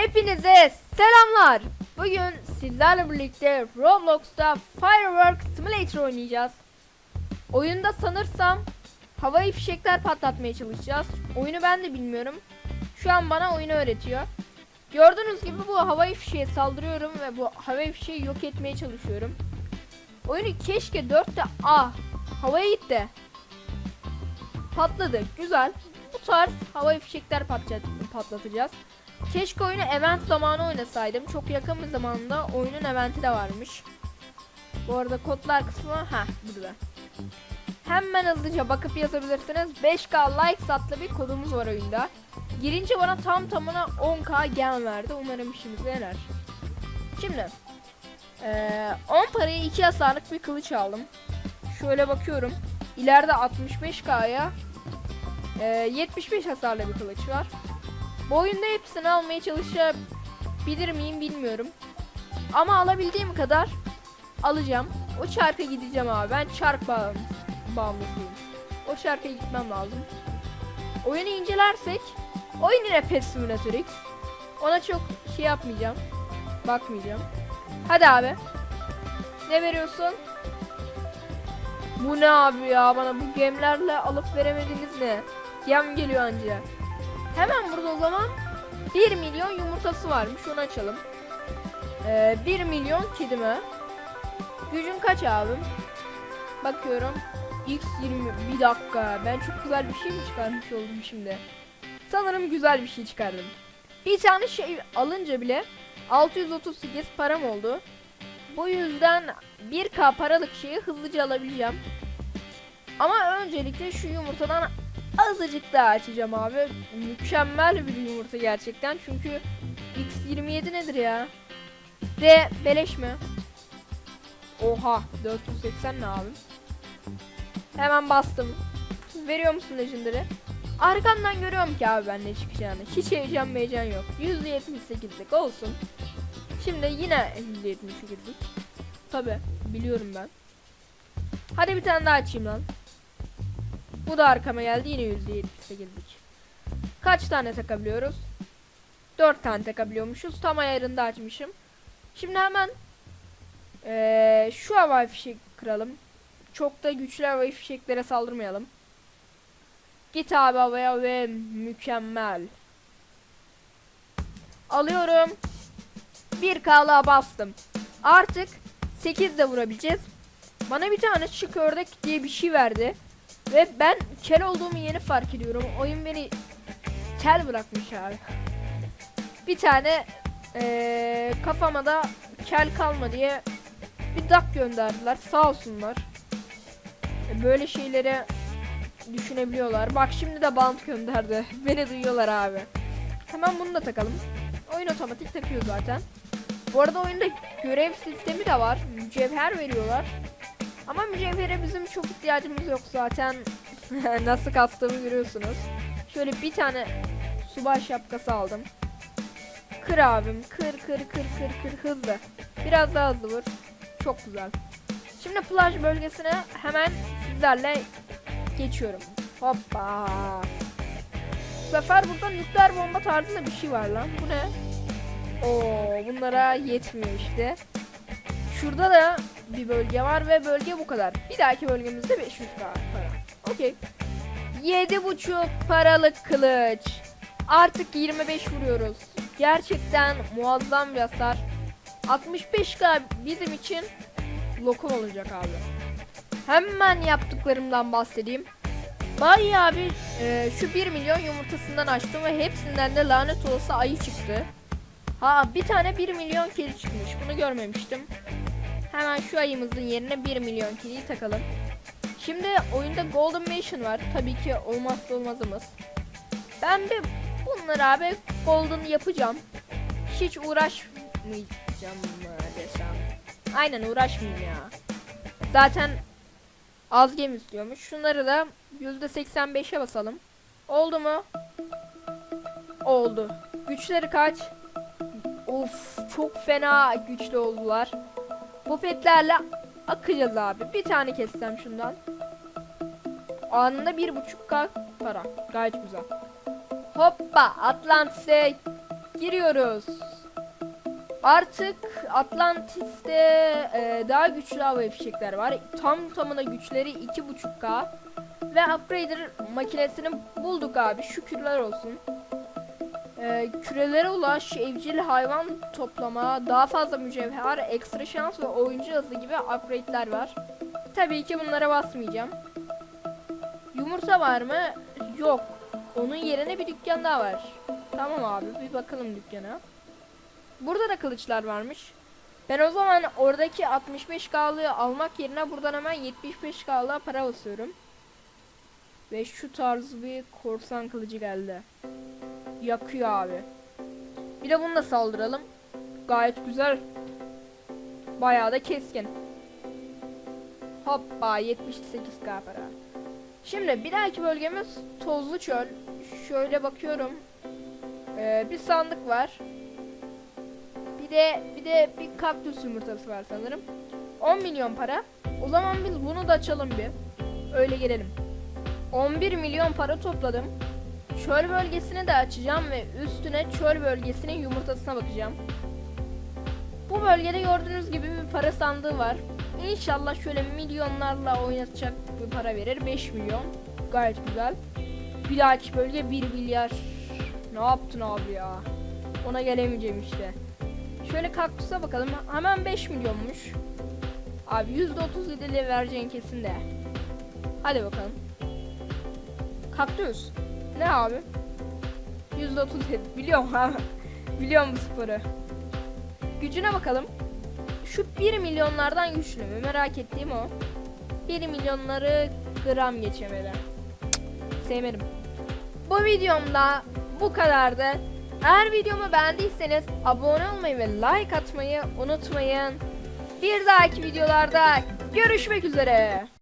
Hepinize selamlar. Bugün sizlerle birlikte Roblox'ta Firework Simulator oynayacağız. Oyunda sanırsam havai fişekler patlatmaya çalışacağız. Oyunu ben de bilmiyorum. Şu an bana oyunu öğretiyor. Gördüğünüz gibi bu havai fişeğe saldırıyorum ve bu havai fişeği yok etmeye çalışıyorum. Oyunu keşke 4'te ah havaya gitti. Patladı. Güzel. Bu tarz havai fişekler patlat- patlatacağız. Keşke oyunu event zamanı oynasaydım. Çok yakın bir zamanda oyunun eventi de varmış. Bu arada kodlar kısmı ha burada. Hemen hızlıca bakıp yazabilirsiniz. 5K likes adlı bir kodumuz var oyunda. Girince bana tam tamına 10K gem verdi. Umarım işimize yarar. Şimdi eee 10 paraya 2 hasarlık bir kılıç aldım. Şöyle bakıyorum. İleride 65K'ya eee 75 hasarlı bir kılıç var. Bu oyunda hepsini almaya çalışabilir miyim bilmiyorum. Ama alabildiğim kadar alacağım. O çarka gideceğim abi. Ben çark bağım, bağımlısıyım. O çarka gitmem lazım. Oyunu incelersek oyun yine Pet Simulator X. Ona çok şey yapmayacağım. Bakmayacağım. Hadi abi. Ne veriyorsun? Bu ne abi ya? Bana bu gemlerle alıp veremediniz ne? Gem geliyor anca. Hemen burada o zaman 1 milyon yumurtası varmış. Onu açalım. Ee, 1 milyon kedime. Gücün kaç abim? Bakıyorum. X20 bir dakika. Ben çok güzel bir şey mi çıkarmış oldum şimdi? Sanırım güzel bir şey çıkardım. Bir tane şey alınca bile 638 param oldu. Bu yüzden 1k paralık şeyi hızlıca alabileceğim. Ama öncelikle şu yumurtadan azıcık daha açacağım abi. Mükemmel bir yumurta gerçekten. Çünkü X27 nedir ya? De beleş mi? Oha 480 ne abi? Hemen bastım. Veriyor musun Legendary? Arkamdan görüyorum ki abi ben ne çıkacağını. Hiç heyecan heyecan yok. %78'lik olsun. Şimdi yine %78'lik. Tabi biliyorum ben. Hadi bir tane daha açayım lan. Bu da arkama geldi yine %78'lik. Kaç tane takabiliyoruz? 4 tane takabiliyormuşuz. Tam ayarında açmışım. Şimdi hemen eee, şu havai fişek kıralım. Çok da güçlü havai fişeklere saldırmayalım. Git abi havaya ve mükemmel. Alıyorum. Bir kala bastım. Artık 8 de vurabileceğiz. Bana bir tane çık ördek diye bir şey verdi. Ve ben kel olduğumu yeni fark ediyorum. Oyun beni kel bırakmış abi. Bir tane eee, kafama da kel kalma diye bir dak gönderdiler. Sağ olsunlar. E, Böyle şeyleri düşünebiliyorlar. Bak şimdi de bant gönderdi. Beni duyuyorlar abi. Hemen bunu da takalım. Oyun otomatik takıyor zaten. Bu arada oyunda görev sistemi de var. Mücevher veriyorlar. Ama mücevhere bizim çok ihtiyacımız yok zaten. Nasıl kastığımı görüyorsunuz. Şöyle bir tane subay şapkası aldım. Kır abim. Kır kır kır kır kır hızlı. Biraz daha hızlı vur. Çok güzel. Şimdi plaj bölgesine hemen sizlerle geçiyorum. Hoppa. Bu sefer burada nükleer bomba tarzında bir şey var lan. Bu ne? Oo, bunlara yetmiyor işte. Şurada da bir bölge var ve bölge bu kadar. Bir dahaki bölgemizde 500 para. Okey. 7,5 paralık kılıç. Artık 25 vuruyoruz. Gerçekten muazzam bir hasar. 65k bizim için lokum olacak abi. Hemen yaptıklarımdan bahsedeyim. Bayağı bir e, şu 1 milyon yumurtasından açtım ve hepsinden de lanet olası ayı çıktı. Ha bir tane 1 milyon kedi çıkmış. Bunu görmemiştim. Hemen şu ayımızın yerine 1 milyon kediyi takalım. Şimdi oyunda Golden Mission var. Tabii ki olmazsa olmazımız. Ben bir bunları abi Golden yapacağım. Hiç uğraşmayacağım mı desem. Aynen uğraşmayayım ya. Zaten az gem istiyormuş. Şunları da %85'e basalım. Oldu mu? Oldu. Güçleri kaç? Of çok fena güçlü oldular. Bu petlerle akacağız abi. Bir tane kessem şundan. Anında bir buçuk k para. Gayet güzel. Hoppa Atlantis'e giriyoruz. Artık Atlantis'te e, daha güçlü hava fişekler var. Tam tamına güçleri 2.5K. Ve upgrader makinesini bulduk abi. Şükürler olsun. E, kürelere ulaş, evcil hayvan toplama, daha fazla mücevher, ekstra şans ve oyuncu hızı gibi upgrade'ler var. Tabii ki bunlara basmayacağım. Yumurta var mı? Yok. Onun yerine bir dükkan daha var. Tamam abi bir bakalım dükkana. Burada da kılıçlar varmış. Ben o zaman oradaki 65K'lığı almak yerine buradan hemen 75K'lığa para basıyorum. Ve şu tarz bir korsan kılıcı geldi. Yakıyor abi. Bir de bununla saldıralım. Gayet güzel. Bayağı da keskin. Hoppa 78k para. Şimdi bir dahaki bölgemiz tozlu çöl. Şöyle bakıyorum. Ee, bir sandık var. Bir de bir de bir kaktüs yumurtası var sanırım. 10 milyon para. O zaman biz bunu da açalım bir. Öyle gelelim. 11 milyon para topladım. Çöl bölgesini de açacağım ve üstüne çöl bölgesinin yumurtasına bakacağım. Bu bölgede gördüğünüz gibi bir para sandığı var. İnşallah şöyle milyonlarla oynatacak bir para verir. 5 milyon. Gayet güzel. Bir dahaki bölge 1 milyar. Ne yaptın abi ya? Ona gelemeyeceğim işte. Şöyle kaktüse bakalım. Hemen 5 milyonmuş. Abi %37'li vereceğin kesin de. Hadi bakalım. Kaktüs. Ne abi? %37. Biliyorum ha. Biliyorum bu sporu. Gücüne bakalım. Şu 1 milyonlardan güçlü mü? Merak ettiğim o. 1 milyonları gram geçemedi. Cık, Sevmedim. Bu videomda bu kadardı. Eğer videomu beğendiyseniz abone olmayı ve like atmayı unutmayın. Bir dahaki videolarda görüşmek üzere.